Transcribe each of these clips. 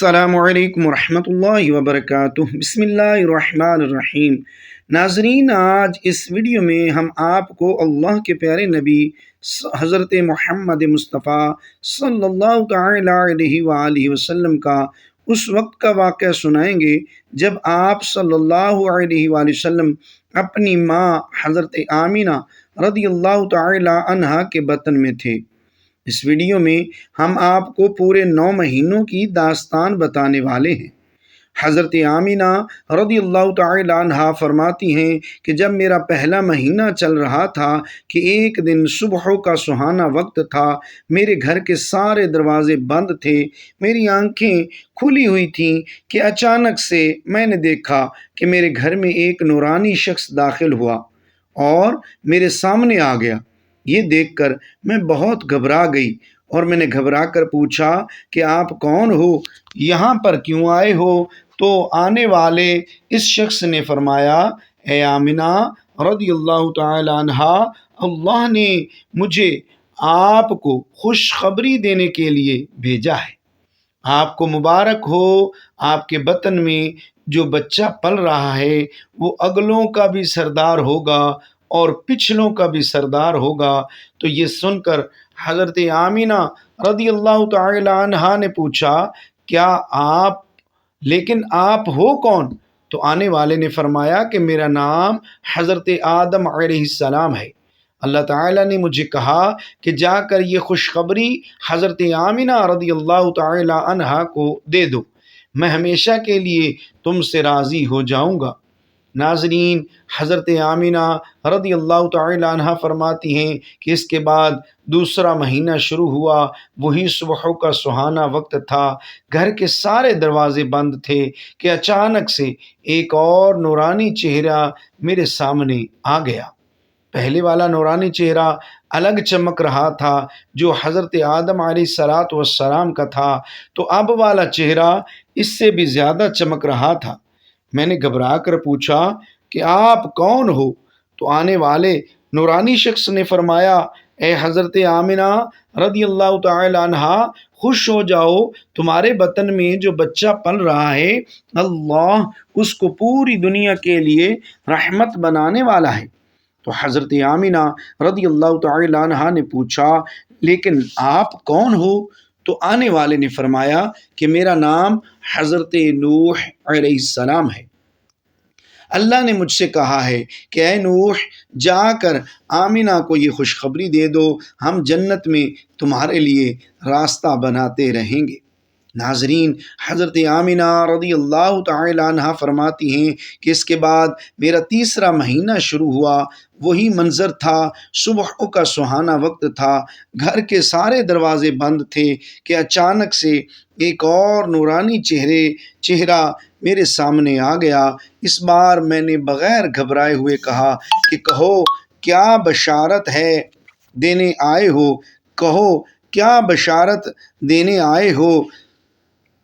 السلام علیکم ورحمۃ اللہ وبرکاتہ۔ بسم اللہ الرحمن الرحیم۔ ناظرین، آج اس ویڈیو میں ہم آپ کو اللہ کے پیارے نبی حضرت محمد مصطفیٰ صلی اللہ تعالی علیہ وآلہ وسلم کا اس وقت کا واقعہ سنائیں گے جب آپ صلی اللہ علیہ وآلہ وسلم اپنی ماں حضرت آمینہ رضی اللہ تعالی عنہ کے بطن میں تھے۔ اس ویڈیو میں ہم آپ کو پورے نو مہینوں کی داستان بتانے والے ہیں۔ حضرت آمینہ رضی اللہ تعالی عنہ فرماتی ہیں کہ جب میرا پہلا مہینہ چل رہا تھا کہ ایک دن صبح کا سہانا وقت تھا، میرے گھر کے سارے دروازے بند تھے، میری آنکھیں کھلی ہوئی تھیں کہ اچانک سے میں نے دیکھا کہ میرے گھر میں ایک نورانی شخص داخل ہوا اور میرے سامنے آ گیا۔ یہ دیکھ کر میں بہت گھبرا گئی اور میں نے گھبرا کر پوچھا کہ آپ کون ہو؟ یہاں پر کیوں آئے ہو؟ تو آنے والے اس شخص نے فرمایا، اے آمنہ رضی اللہ تعالی عنہ، اللہ نے مجھے آپ کو خوشخبری دینے کے لیے بھیجا ہے۔ آپ کو مبارک ہو، آپ کے بطن میں جو بچہ پل رہا ہے، وہ اگلوں کا بھی سردار ہوگا اور پچھلوں کا بھی سردار ہوگا۔ تو یہ سن کر حضرت آمینہ رضی اللہ تعالی عنہ نے پوچھا، کیا آپ، لیکن آپ ہو کون؟ تو آنے والے نے فرمایا کہ میرا نام حضرت آدم علیہ السلام ہے۔ اللہ تعالیٰ نے مجھے کہا کہ جا کر یہ خوشخبری حضرت آمینہ رضی اللہ تعالی عنہ کو دے دو۔ میں ہمیشہ کے لیے تم سے راضی ہو جاؤں گا۔ ناظرین، حضرت آمینہ رضی اللہ تعالی عنہ فرماتی ہیں کہ اس کے بعد دوسرا مہینہ شروع ہوا، وہی صبح کا سہانا وقت تھا۔ گھر کے سارے دروازے بند تھے کہ اچانک سے ایک اور نورانی چہرہ میرے سامنے آ گیا۔ پہلے والا نورانی چہرہ الگ چمک رہا تھا جو حضرت آدم علیہ سلاۃ والسلام کا تھا، تو اب والا چہرہ اس سے بھی زیادہ چمک رہا تھا۔ میں نے گھبرا کر پوچھا کہ آپ کون ہو؟ تو آنے والے نورانی شخص نے فرمایا، اے حضرت آمنہ، رضی اللہ تعالی عنہ، خوش ہو جاؤ، تمہارے بطن میں جو بچہ پل رہا ہے، اللہ اس کو پوری دنیا کے لیے رحمت بنانے والا ہے۔ تو حضرت آمنہ رضی اللہ تعالی عنہ نے پوچھا، لیکن آپ کون ہو؟ تو آنے والے نے فرمایا کہ میرا نام حضرت نوح علیہ السلام ہے۔ اللہ نے مجھ سے کہا ہے کہ اے نوح، جا کر آمینہ کو یہ خوشخبری دے دو، ہم جنت میں تمہارے لیے راستہ بناتے رہیں گے۔ ناظرین، حضرت آمینہ رضی اللہ تعالی عنہ فرماتی ہیں کہ اس کے بعد میرا تیسرا مہینہ شروع ہوا۔ وہی منظر تھا صبح کا سہانا وقت تھا۔ گھر کے سارے دروازے بند تھے کہ اچانک سے ایک اور نورانی چہرے، چہرہ میرے سامنے آ گیا۔ اس بار میں نے بغیر گھبرائے ہوئے کہا کہ کہو، کیا بشارت ہے دینے آئے ہو؟ کہو، کیا بشارت دینے آئے ہو؟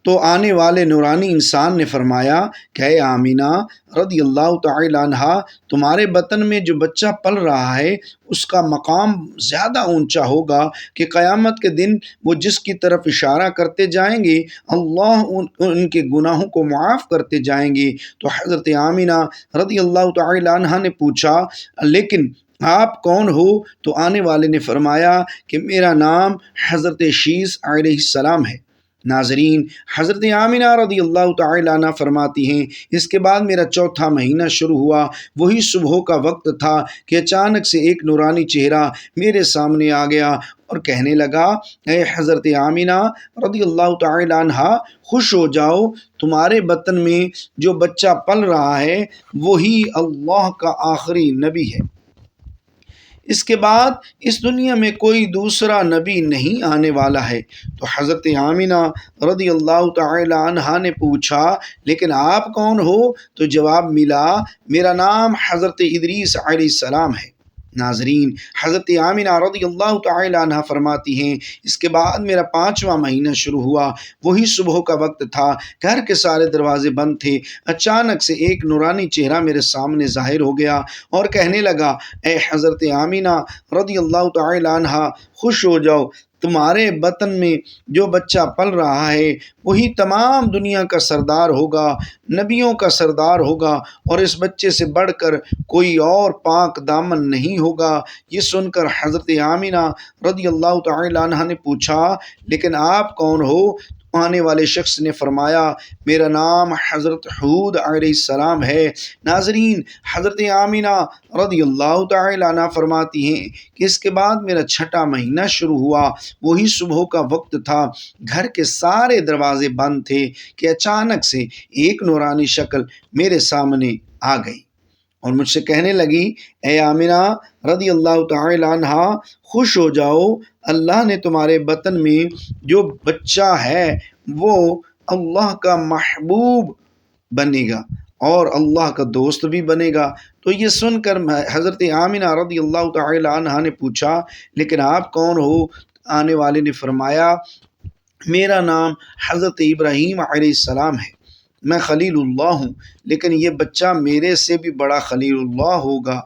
تو آنے والے نورانی انسان نے فرمایا کہ اے آمینہ، رضی اللہ تعالی عنہ تمہارے بطن میں جو بچہ پل رہا ہے، اس کا مقام زیادہ اونچا ہوگا کہ قیامت کے دن وہ جس کی طرف اشارہ کرتے جائیں گے، اللہ ان کے گناہوں کو معاف کرتے جائیں گے۔ تو حضرت آمینہ رضی اللہ تعالی عنہ نے پوچھا، لیکن آپ کون ہو؟ تو آنے والے نے فرمایا کہ میرا نام حضرت شیز علیہ السلام ہے۔ ناظرین، حضرت عامنہ رضی اللہ تعالی عنہ فرماتی ہیں، اس کے بعد میرا چوتھا مہینہ شروع ہوا، وہی صبح کا وقت تھا کہ اچانک سے ایک نورانی چہرہ میرے سامنے آ گیا اور کہنے لگا، اے حضرت عامنہ رضی اللہ تعالی عنہ، خوش ہو جاؤ، تمہارے بطن میں جو بچہ پل رہا ہے، وہی اللہ کا آخری نبی ہے۔ اس کے بعد اس دنیا میں کوئی دوسرا نبی نہیں آنے والا ہے۔ تو حضرت آمینہ رضی اللہ تعالی عنہ نے پوچھا، لیکن آپ کون ہو؟ تو جواب ملا، میرا نام حضرت ادریس علیہ السلام ہے۔ ناظرین، حضرت عامنہ رضی اللہ تعالی عنہ فرماتی ہیں، اس کے بعد میرا پانچواں مہینہ شروع ہوا، وہی صبح کا وقت تھا، گھر کے سارے دروازے بند تھے، اچانک سے ایک نورانی چہرہ میرے سامنے ظاہر ہو گیا اور کہنے لگا، اے حضرت عامنہ رضی اللہ تعالی عنہ، خوش ہو جاؤ تمہارے بطن میں جو بچہ پل رہا ہے، وہی تمام دنیا کا سردار ہوگا، نبیوں کا سردار ہوگا، اور اس بچے سے بڑھ کر کوئی اور پاک دامن نہیں ہوگا۔ یہ سن کر حضرت عامنہ رضی اللہ تعالی عنہ نے پوچھا، لیکن آپ کون ہو؟ آنے والے شخص نے فرمایا، میرا نام حضرت حود علیہ السلام ہے۔ ناظرین، حضرت آمینہ رضی اللہ تعالی عنہ فرماتی ہیں کہ اس کے بعد میرا چھٹا مہینہ شروع ہوا۔ وہی صبح کا وقت تھا۔ گھر کے سارے دروازے بند تھے کہ اچانک سے ایک نورانی شکل میرے سامنے آ گئی۔ اور مجھ سے کہنے لگی، اے آمینہ، رضی اللہ تعالی عنہ، خوش ہو جاؤ، اللہ نے تمہارے بطن میں جو بچہ ہے، وہ اللہ کا محبوب بنے گا اور اللہ کا دوست بھی بنے گا. تو یہ سن کر حضرت عامنہ رضی اللہ تعالی عنہ نے پوچھا، لیکن آپ کون ہو؟ آنے والے نے فرمایا، میرا نام حضرت ابراہیم علیہ السلام ہے۔ میں خلیل اللہ ہوں، لیکن یہ بچہ میرے سے بھی بڑا خلیل اللہ ہوگا۔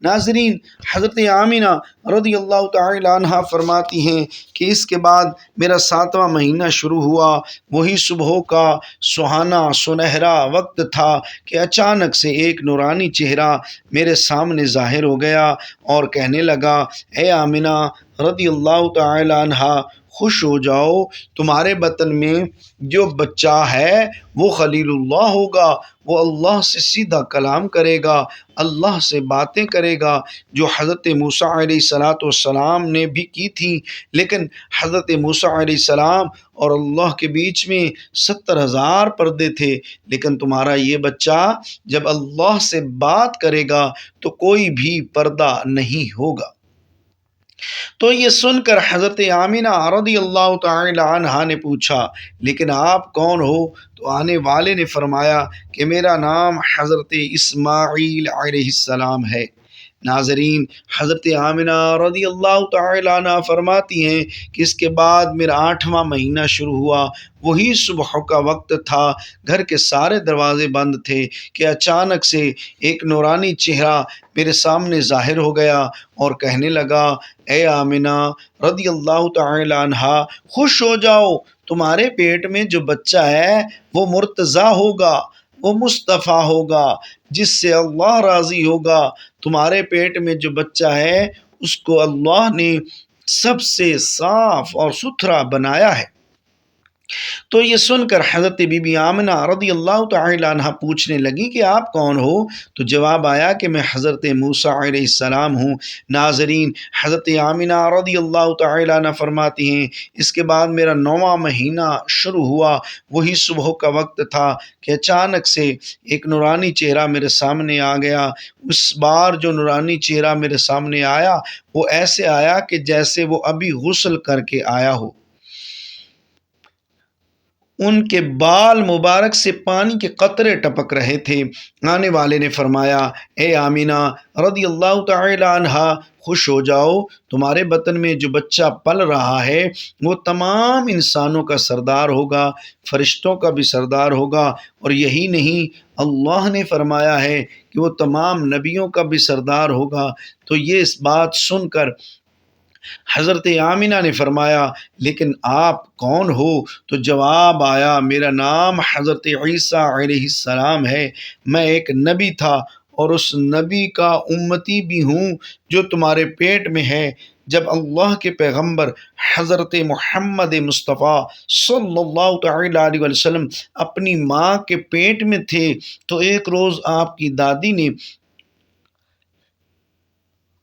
ناظرین، حضرت آمینہ رضی اللہ تعالی عنہ فرماتی ہیں کہ اس کے بعد میرا ساتواں مہینہ شروع ہوا۔ وہی صبح کا سہانا سنہرا وقت تھا کہ اچانک سے ایک نورانی چہرہ میرے سامنے ظاہر ہو گیا اور کہنے لگا، اے آمنہ رضی اللہ تعالی عنہ، خوش ہو جاؤ۔ تمہارے بطن میں جو بچہ ہے، وہ خلیل اللہ ہوگا۔ وہ اللہ سے سیدھا کلام کرے گا، اللہ سے باتیں کرے گا۔ جو حضرت موسیٰ علیہ صلاۃ والسلام نے بھی کی تھی۔ لیکن حضرت موسیٰ علیہ السلام اور اللہ کے بیچ میں ستر ہزار پردے تھے۔ لیکن تمہارا یہ بچہ جب اللہ سے بات کرے گا تو کوئی بھی پردہ نہیں ہوگا۔ تو یہ سن کر حضرت عامنہ رضی اللہ تعالی عنہ نے پوچھا، لیکن آپ کون ہو؟ تو آنے والے نے فرمایا کہ میرا نام حضرت اسماعیل علیہ السلام ہے۔ ناظرین، حضرت عامنہ رضی اللہ تعالی عنہ فرماتی ہیں کہ اس کے بعد میرا آٹھواں مہینہ شروع ہوا۔ وہی صبح کا وقت تھا، گھر کے سارے دروازے بند تھے کہ اچانک سے ایک نورانی چہرہ میرے سامنے ظاہر ہو گیا اور کہنے لگا، اے آمنہ رضی اللہ تعالی عنہ، خوش ہو جاؤ۔ تمہارے پیٹ میں جو بچہ ہے، وہ مرتضی ہوگا۔ وہ مصطفیٰ ہوگا، جس سے اللہ راضی ہوگا۔ تمہارے پیٹ میں جو بچہ ہے، اس کو اللہ نے سب سے صاف اور ستھرا بنایا ہے۔ تو یہ سن کر حضرت بی بی آمنہ رضی اللہ تعالی عنہ پوچھنے لگی کہ آپ کون ہو؟ تو جواب آیا کہ میں حضرت موسیٰ علیہ السلام ہوں۔ ناظرین، حضرت آمنہ رضی اللہ تعالی عنہ فرماتی ہیں، اس کے بعد میرا نواں مہینہ شروع ہوا۔ وہی صبح کا وقت تھا کہ اچانک سے ایک نورانی چہرہ میرے سامنے آ گیا۔ اس بار جو نورانی چہرہ میرے سامنے آیا، وہ ایسے آیا کہ جیسے وہ ابھی غسل کر کے آیا ہو۔ ان کے بال مبارک سے پانی کے قطرے ٹپک رہے تھے۔ آنے والے نے فرمایا، اے آمینہ، رضی اللہ تعالی عنہ خوش ہو جاؤ۔ تمہارے بطن میں جو بچہ پل رہا ہے، وہ تمام انسانوں کا سردار ہوگا، فرشتوں کا بھی سردار ہوگا۔ اور یہی نہیں، اللہ نے فرمایا ہے کہ وہ تمام نبیوں کا بھی سردار ہوگا۔ تو یہ اس بات سن کر حضرت آمینہ نے فرمایا، لیکن آپ کون ہو؟ تو جواب آیا، میرا نام حضرت عیسیٰ علیہ السلام ہے۔ میں ایک نبی تھا اور اس نبی کا امتی بھی ہوں جو تمہارے پیٹ میں ہے۔ جب اللہ کے پیغمبر حضرت محمد مصطفیٰ صلی اللہ تعالی علیہ وسلم اپنی ماں کے پیٹ میں تھے، تو ایک روز آپ کی دادی نے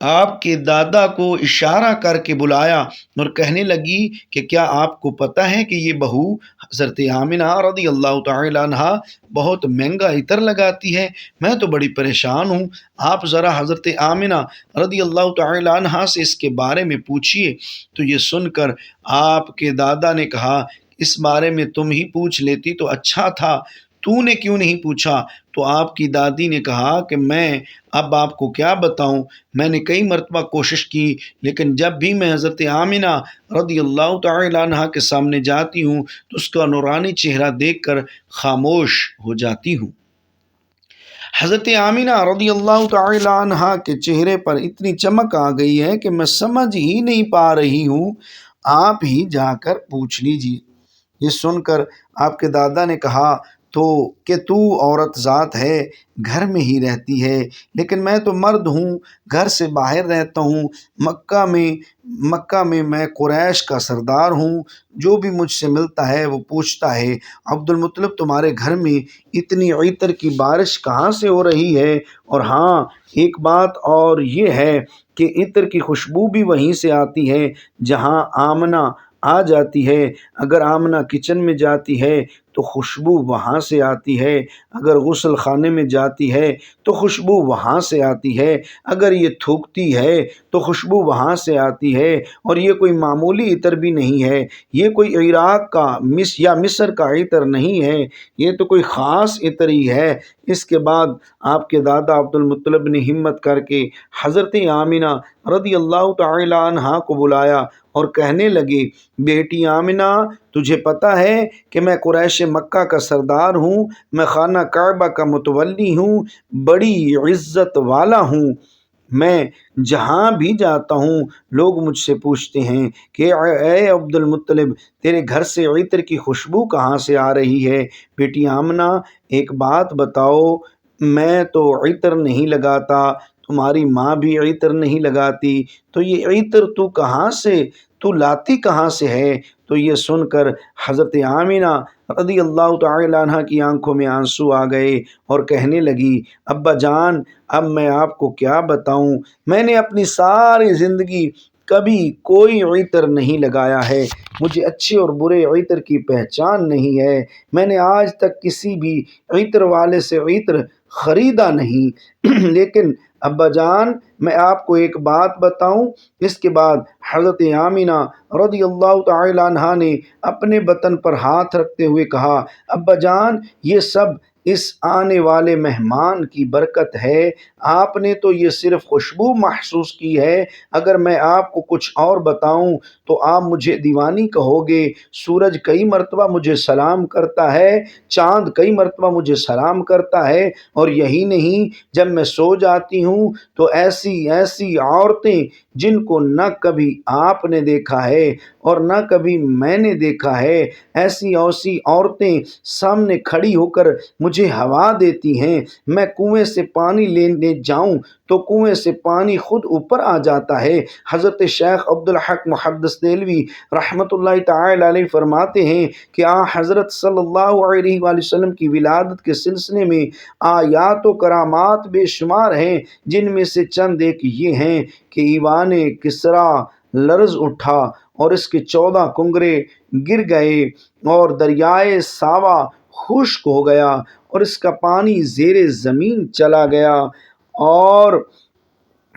آپ کے دادا کو اشارہ کر کے بلایا اور کہنے لگی کہ کیا آپ کو پتہ ہے کہ یہ بہو حضرت عامنہ رضی اللہ تعالی عنہ بہت مہنگا عطر لگاتی ہے؟ میں تو بڑی پریشان ہوں۔ آپ ذرا حضرت عامنہ رضی اللہ تعالی عنہ سے اس کے بارے میں پوچھئے۔ تو یہ سن کر آپ کے دادا نے کہا، اس بارے میں تم ہی پوچھ لیتی تو اچھا تھا۔ تو نے کیوں نہیں پوچھا؟ تو آپ کی دادی نے کہا کہ میں اب آپ کو کیا بتاؤں؟ میں نے کئی مرتبہ کوشش کی، لیکن جب بھی میں حضرت عامنہ رضی اللہ تعالی عنہ کے سامنے جاتی ہوں، تو اس کا نورانی چہرہ دیکھ کر خاموش ہو جاتی ہوں۔ حضرت عامنہ رضی اللہ تعالی عنہ کے چہرے پر اتنی چمک آ گئی ہے کہ میں سمجھ ہی نہیں پا رہی ہوں۔ آپ ہی جا کر پوچھ لیجیے یہ سن کر آپ کے دادا نے کہا تو کہ تو عورت ذات ہے، گھر میں ہی رہتی ہے۔ لیکن میں تو مرد ہوں، گھر سے باہر رہتا ہوں۔ مکہ میں مکہ میں میں قریش کا سردار ہوں۔ جو بھی مجھ سے ملتا ہے وہ پوچھتا ہے، عبد المطلب تمہارے گھر میں اتنی عطر کی بارش کہاں سے ہو رہی ہے؟ اور ہاں ایک بات اور یہ ہے کہ عطر کی خوشبو بھی وہیں سے آتی ہے، جہاں آمنہ آ جاتی ہے۔ اگر آمنہ کچن میں جاتی ہے تو خوشبو وہاں سے آتی ہے۔ اگر غسل خانے میں جاتی ہے تو خوشبو وہاں سے آتی ہے۔ اگر یہ تھوکتی ہے تو خوشبو وہاں سے آتی ہے۔ اور یہ کوئی معمولی عطر بھی نہیں ہے۔ یہ کوئی عراق کا مس یا مصر کا عطر نہیں ہے۔ یہ تو کوئی خاص عطر ہی ہے۔ اس کے بعد آپ کے دادا عبد المطلب نے ہمت کر کے حضرت آمینہ رضی اللہ تعالی عنہ کو بلایا۔ اور کہنے لگے بیٹی آمنہ، تجھے پتہ ہے کہ میں قریش مکہ کا سردار ہوں، میں خانہ کعبہ کا متولی ہوں، بڑی عزت والا ہوں۔ میں جہاں بھی جاتا ہوں، لوگ مجھ سے پوچھتے ہیں کہ، اے عبد المطلب تیرے گھر سے عطر کی خوشبو کہاں سے آ رہی ہے؟ بیٹی آمنہ، ایک بات بتاؤ، میں تو عطر نہیں لگاتا تمہاری ماں بھی عطر نہیں لگاتی، تو یہ عطر تو کہاں سے، تو لاتی کہاں سے ہے؟ تو یہ سن کر حضرت عامینہ رضی اللہ تعالی عنہ کی آنکھوں میں آنسو آ گئے اور کہنے لگی، ابا جان، اب میں آپ کو کیا بتاؤں؟ میں نے اپنی ساری زندگی کبھی کوئی عطر نہیں لگایا ہے۔ مجھے اچھے اور برے عطر کی پہچان نہیں ہے۔ میں نے آج تک کسی بھی عطر والے سے عطر خریدا نہیں۔ لیکن ابا جان، میں آپ کو ایک بات بتاؤں۔ اس کے بعد حضرت آمینہ رضی اللہ تعالی عنہ نے اپنے بطن پر ہاتھ رکھتے ہوئے کہا، ابا جان، یہ سب اس آنے والے مہمان کی برکت ہے۔ آپ نے تو یہ صرف خوشبو محسوس کی ہے۔ اگر میں آپ کو کچھ اور بتاؤں تو آپ مجھے دیوانی کہو گے، سورج کئی مرتبہ مجھے سلام کرتا ہے، چاند کئی مرتبہ مجھے سلام کرتا ہے۔ اور یہی نہیں، جب میں سو جاتی ہوں تو ایسی ایسی عورتیں جن کو نہ کبھی آپ نے دیکھا ہے اور نہ کبھی میں نے دیکھا ہے۔ ایسی ایسی عورتیں سامنے کھڑی ہو کر مجھے ہوا دیتی ہیں۔ میں کنویں سے پانی لینے جاؤں تو کنویں سے پانی خود اوپر آ جاتا ہے۔ حضرت شیخ عبدالحق محدث دلوی رحمۃ اللہ تعالی علیہ فرماتے ہیں کہ آ حضرت صلی اللہ علیہ وآلہ وسلم کی ولادت کے سلسلے میں آیات و کرامات بے شمار ہیں، جن میں سے چند ایک یہ ہیں کہ ایوان کسرا لرز اٹھا اور اس کے چودہ کنگرے گر گئے اور دریائے ساوا خشک ہو گیا اور اس کا پانی زیر زمین چلا گیا اور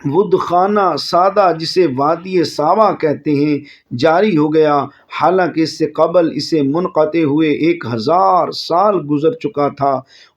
ودخانہ سادہ جسے وادی ساوا کہتے ہیں، جاری ہو گیا۔ حالانکہ اس سے قبل اسے منقطع ہوئے ایک ہزار سال گزر چکا تھا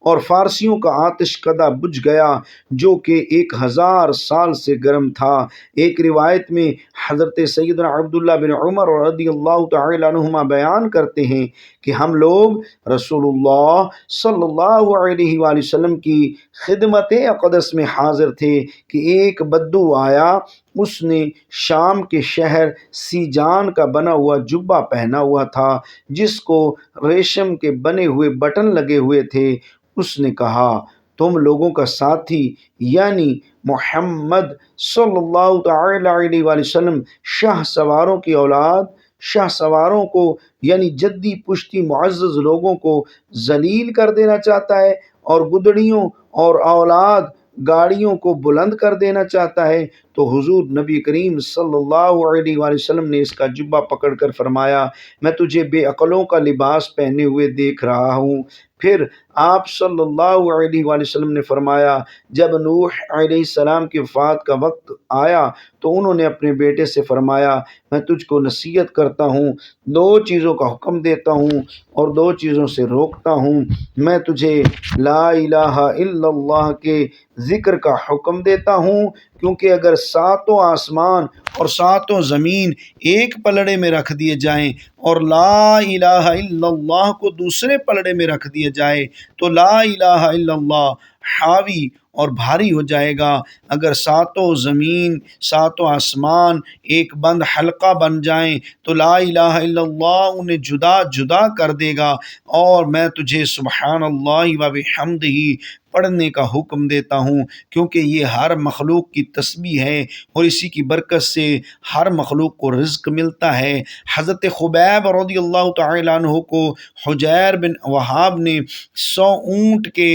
اور فارسیوں کا آتش کدہ بجھ گیا جو کہ ایک ہزار سال سے گرم تھا۔ ایک روایت میں حضرت سیدنا عبداللہ بن عمر رضی اللہ تعالی عنہما بیان کرتے ہیں کہ ہم لوگ رسول اللہ صلی اللہ علیہ وآلہ وسلم کی خدمت اقدس میں حاضر تھے کہ ایک بدو آیا اس نے شام کے شہر سیجان کا بنا ہوا جبہ پہنا ہوا تھا، جس کو ریشم کے بنے ہوئے بٹن لگے ہوئے تھے۔ اس نے کہا، تم لوگوں کا ساتھی یعنی محمد صلی اللہ تعالی علیہ وآلہ وسلم، شاہ سواروں کی اولاد، شاہ سواروں کو یعنی جدی پشتی معزز لوگوں کو ذلیل کر دینا چاہتا ہے اور گدڑیوں اور اولاد گاڑیوں کو بلند کر دینا چاہتا ہے۔ تو حضور نبی کریم صلی اللہ علیہ وآلہ وسلم نے اس کا جبہ پکڑ کر فرمایا، میں تجھے بے عقلوں کا لباس پہنے ہوئے دیکھ رہا ہوں۔ پھر آپ صلی اللہ علیہ وآلہ وسلم نے فرمایا، جب نوح علیہ السلام کی وفات کا وقت آیا تو انہوں نے اپنے بیٹے سے فرمایا، میں تجھ کو نصیحت کرتا ہوں، دو چیزوں کا حکم دیتا ہوں اور دو چیزوں سے روکتا ہوں۔ میں تجھے لا الہ الا اللہ کے ذکر کا حکم دیتا ہوں کیونکہ اگر ساتوں آسمان اور ساتوں زمین ایک پلڑے میں رکھ دیے جائیں اور لا الہ الا اللہ کو دوسرے پلڑے میں رکھ دیے جائے تو لا الہ الا اللہ حاوی اور بھاری ہو جائے گا۔ اگر ساتوں زمین، ساتوں آسمان ایک بند حلقہ بن جائیں، تو لا الہ الا اللہ انہیں جدا جدا کر دے گا۔ اور میں تجھے سبحان اللہ و بحمد ہی پڑھنے کا حکم دیتا ہوں، کیونکہ یہ ہر مخلوق کی تسبیح ہے اور اسی کی برکت سے ہر مخلوق کو رزق ملتا ہے۔ حضرت خبیب رضی اللہ تعالیٰ عنہ کو حجیر بن وہاب نے سو اونٹ کے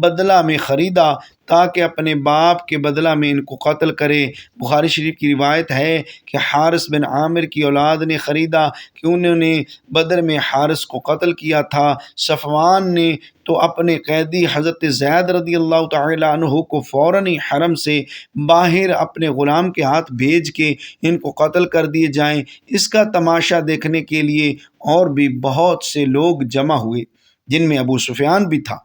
بدلہ میں خریدا۔ تاکہ اپنے باپ کے بدلہ میں ان کو قتل کرے۔ بخاری شریف کی روایت ہے کہ حارث بن عامر کی اولاد نے خریدا کہ انہوں نے بدر میں حارث کو قتل کیا تھا۔ صفوان نے تو اپنے قیدی حضرت زید رضی اللہ تعالیٰ عنہ کو فوراً حرم سے باہر اپنے غلام کے ہاتھ بھیج کے ان کو قتل کر دیے جائیں۔ اس کا تماشا دیکھنے کے لیے اور بھی بہت سے لوگ جمع ہوئے، جن میں ابو سفیان بھی تھا۔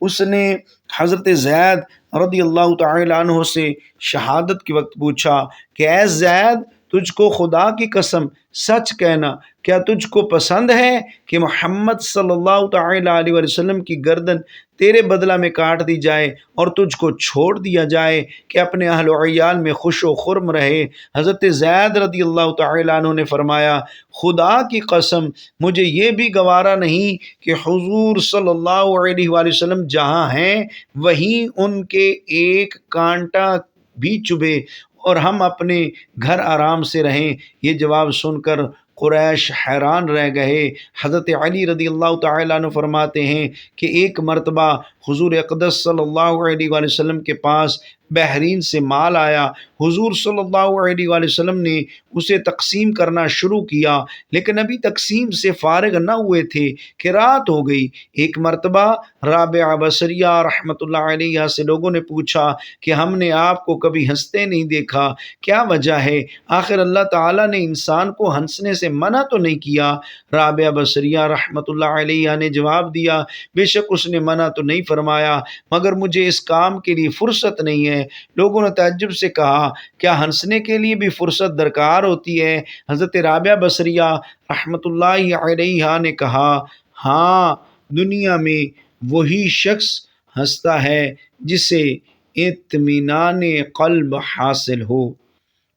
اس نے حضرت زید رضی اللہ تعالیٰ عنہ سے شہادت کے وقت پوچھا کہ اے زید تجھ کو خدا کی قسم سچ کہنا، کیا تجھ کو پسند ہے کہ محمد صلی اللہ تعالیٰ علیہ وسلم کی گردن تیرے بدلہ میں کاٹ دی جائے اور تجھ کو چھوڑ دیا جائے کہ اپنے اہل و عیال میں خوش و خرم رہے؟ حضرت زید رضی اللہ تعالیٰ عنہ نے فرمایا، خدا کی قسم مجھے یہ بھی گوارا نہیں کہ حضور صلی اللہ علیہ وآلہ وسلم جہاں ہیں، وہیں ان کے ایک کانٹا بھی چبھے اور ہم اپنے گھر آرام سے رہیں۔ یہ جواب سن کر قریش حیران رہ گئے۔ حضرت علی رضی اللہ تعالیٰ عنہ فرماتے ہیں کہ ایک مرتبہ حضور اقدس صلی اللہ علیہ وآلہ وسلم کے پاس بحرین سے مال آیا۔ حضور صلی اللہ علیہ وآلہ وسلم نے اسے تقسیم کرنا شروع کیا، لیکن ابھی تقسیم سے فارغ نہ ہوئے تھے کہ رات ہو گئی۔ ایک مرتبہ رابعہ بصریہ رحمۃ اللہ علیہ سے لوگوں نے پوچھا کہ ہم نے آپ کو کبھی ہنستے نہیں دیکھا، کیا وجہ ہے؟ آخر اللہ تعالیٰ نے انسان کو ہنسنے سے منع تو نہیں کیا؟ رابعہ بصریہ رحمۃ اللہ علیہ نے جواب دیا، بے شک اس نے منع تو نہیں فرمایا، مگر مجھے اس کام کے لیے فرصت نہیں ہے۔ لوگوں نے تعجب سے کہا، کیا ہنسنے کے لیے بھی فرصت درکار ہوتی ہے؟ حضرت رابعہ بصریہ رحمۃ اللہ علیہ نے کہا ہاں دنیا میں وہی شخص ہنستا ہے جسے اطمینان قلب حاصل ہو۔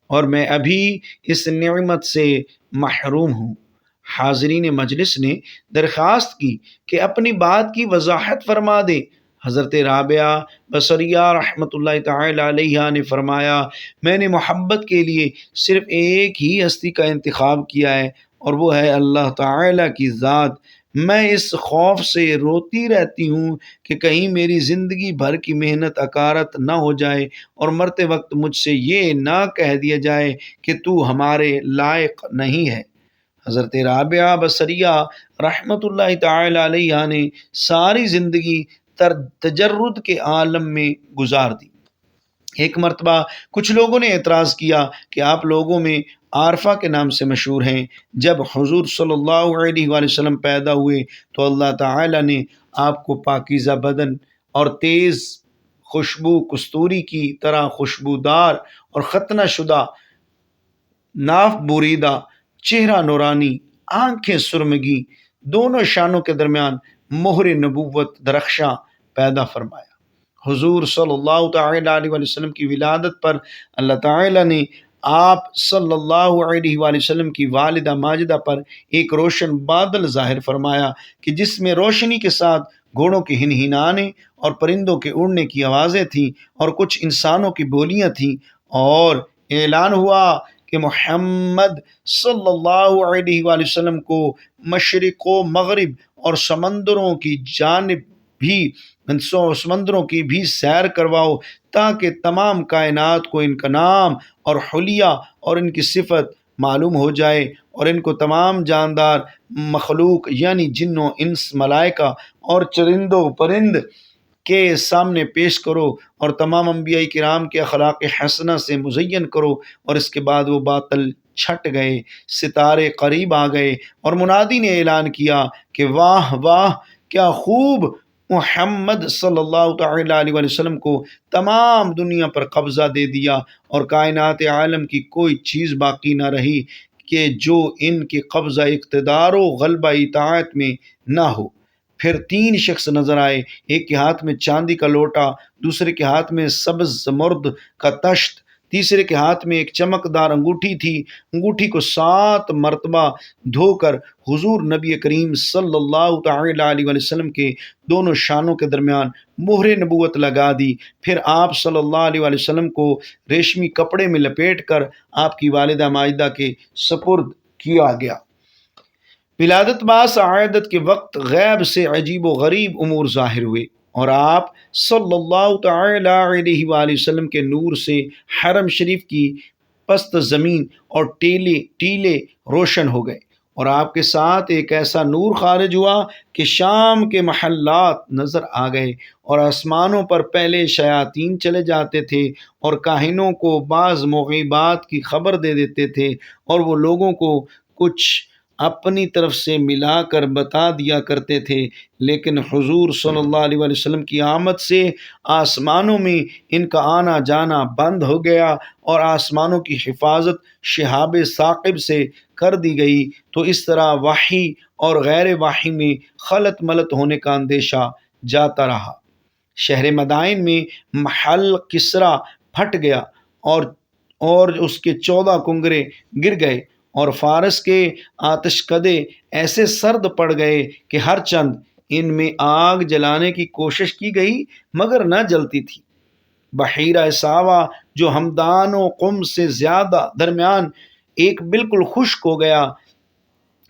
اور میں ابھی اس نعمت سے محروم ہوں۔ حاضرین مجلس نے درخواست کی کہ اپنی بات کی وضاحت فرما دے حضرت رابعہ بصریہ رحمۃ اللہ تعالی علیہ نے فرمایا، میں نے محبت کے لیے صرف ایک ہی ہستی کا انتخاب کیا ہے اور وہ ہے اللہ تعالی کی ذات۔ میں اس خوف سے روتی رہتی ہوں کہ کہیں میری زندگی بھر کی محنت اکارت نہ ہو جائے اور مرتے وقت مجھ سے یہ نہ کہہ دیا جائے کہ تو ہمارے لائق نہیں ہے۔ حضرت رابعہ بصریہ رحمۃ اللہ تعالی علیہ نے ساری زندگی تجرد کے عالم میں گزار دی۔ ایک مرتبہ کچھ لوگوں نے اعتراض کیا کہ آپ لوگوں میں عارفہ کے نام سے مشہور ہیں۔ جب حضور صلی اللہ علیہ وآلہ وسلم پیدا ہوئے تو اللہ تعالی نے آپ کو پاکیزہ بدن اور تیز خوشبو کستوری کی طرح خوشبودار اور ختنہ شدہ ناف بریدہ چہرہ نورانی آنکھیں سرمگی دونوں شانوں کے درمیان مہر نبوت درخشاں پیدا فرمایا۔ حضور صلی اللہ تعالیٰ علیہ وسلم کی ولادت پر اللہ تعالیٰ نے آپ صلی اللہ علیہ وآلہ وسلم کی والدہ ماجدہ پر ایک روشن بادل ظاہر فرمایا کہ جس میں روشنی کے ساتھ گھوڑوں کے ہن ہنانے اور پرندوں کے اڑنے کی آوازیں تھیں اور کچھ انسانوں کی بولیاں تھیں اور اعلان ہوا کہ محمد صلی اللہ علیہ وآلہ وسلم کو مشرق و مغرب اور سمندروں کی جانب بھی سمندروں کی بھی سیر کرواؤ تاکہ تمام کائنات کو ان کا نام اور حلیہ اور ان کی صفت معلوم ہو جائے اور ان کو تمام جاندار مخلوق یعنی جنوں انس، ملائکہ اور چرند و پرند کے سامنے پیش کرو اور تمام انبیاء کرام کے اخلاق حسنہ سے مزین کرو اور اس کے بعد وہ باطل چھٹ گئے، ستارے قریب آ گئے اور منادی نے اعلان کیا کہ واہ واہ، کیا خوب محمد صلی اللہ تعالیٰ علیہ وسلم کو تمام دنیا پر قبضہ دے دیا اور کائنات عالم کی کوئی چیز باقی نہ رہی کہ جو ان کے قبضہ اقتدار و غلبہ اطاعت میں نہ ہو۔ پھر تین شخص نظر آئے، ایک کے ہاتھ میں چاندی کا لوٹا، دوسرے کے ہاتھ میں سبز زمرد کا تشت تیسرے کے ہاتھ میں ایک چمکدار انگوٹھی تھی۔ انگوٹھی کو سات مرتبہ دھو کر حضور نبی کریم صلی اللہ تعالی علیہ وسلم کے دونوں شانوں کے درمیان مہر نبوت لگا دی۔ پھر آپ صلی اللہ علیہ وسلم کو ریشمی کپڑے میں لپیٹ کر آپ کی والدہ معاہدہ کے سپرد کیا گیا۔ ولادت باس عائدت کے وقت غیب سے عجیب و غریب امور ظاہر ہوئے۔ اور آپ صلی اللہ تعالی علیہ وآلہ وسلم کے نور سے حرم شریف کی پست زمین اور ٹیلے ٹیلے روشن ہو گئے اور آپ کے ساتھ ایک ایسا نور خارج ہوا کہ شام کے محلات نظر آ گئے اور آسمانوں پر پہلے شیاطین چلے جاتے تھے اور کاہنوں کو بعض مغیبات کی خبر دے دیتے تھے اور وہ لوگوں کو کچھ اپنی طرف سے ملا کر بتا دیا کرتے تھے۔ لیکن حضور صلی اللہ علیہ وسلم کی آمد سے آسمانوں میں ان کا آنا جانا بند ہو گیا اور آسمانوں کی حفاظت شہاب ثاقب سے کر دی گئی۔ تو اس طرح وحی اور غیر وحی میں خلط ملت ہونے کا اندیشہ جاتا رہا۔ شہر مدائن میں محل کسرا پھٹ گیا اور اور اس کے چودہ کنگرے گر گئے۔ اور فارس کے آتش کدے ایسے سرد پڑ گئے کہ ہر چند ان میں آگ جلانے کی کوشش کی گئی، مگر نہ جلتی تھی۔ بحیرہ ساوا، جو ہمدان و قم سے زیادہ درمیان ایک بالکل خشک ہو گیا،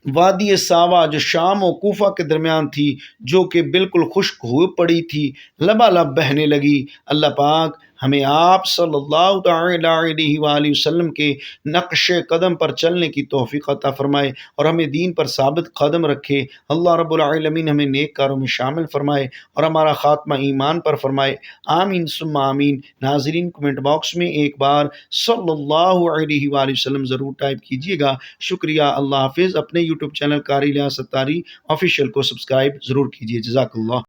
وادی ساوا جو شام و کوفہ کے درمیان تھی، جو کہ بالکل خشک ہوئے پڑی تھی لبا لب بہنے لگی۔ اللہ پاک ہمیں آپ صلی اللہ تعالی علیہ وآلہ وسلم کے نقش قدم پر چلنے کی توفیق عطا فرمائے اور ہمیں دین پر ثابت قدم رکھے۔ اللہ رب العالمین ہمیں نیک کاروں میں شامل فرمائے اور ہمارا خاتمہ ایمان پر فرمائے۔ آمین، ثم آمین۔ ناظرین، کمنٹ باکس میں ایک بار صلی اللہ علیہ وآلہ وسلم ضرور ٹائپ کیجیے گا۔ شکریہ۔ اللہ حافظ۔ اپنے یوٹیوب چینل کاری لیا ستاری آفیشیل کو سبسکرائب ضرور کیجیے۔ جزاک اللہ۔